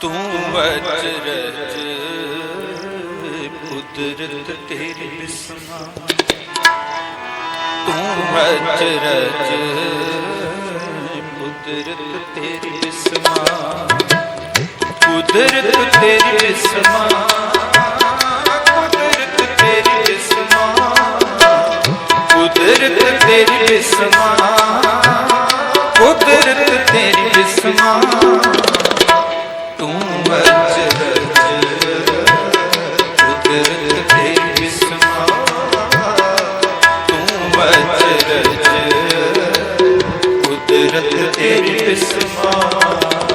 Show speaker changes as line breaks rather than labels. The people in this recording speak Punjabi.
ਤੂੰ ਅਚਰਜ ਕੁਦਰਤ ਤੇਰੀ ਬਿਸਮਾ। ਤੂੰ ਅਚਰਜ ਕੁਦਰਤ ਤੇਰੀ ਬਿਸਮਾ। ਕੁਦਰਤ ਤੇਰੀ ਬਿਸਮਾ, ਕੁਦਰਤ ਤੇਰੀ ਬਿਸਮਾ। ਕੁਦਰਤ ਤੇਰੀ ਬਿਸਮਾ, ਕੁਦਰਤ ਤੇਰੀ ਬਿਸਮਾ। ਕੁਦਰਤ ਤੇਰੀ ਸਮਾਨ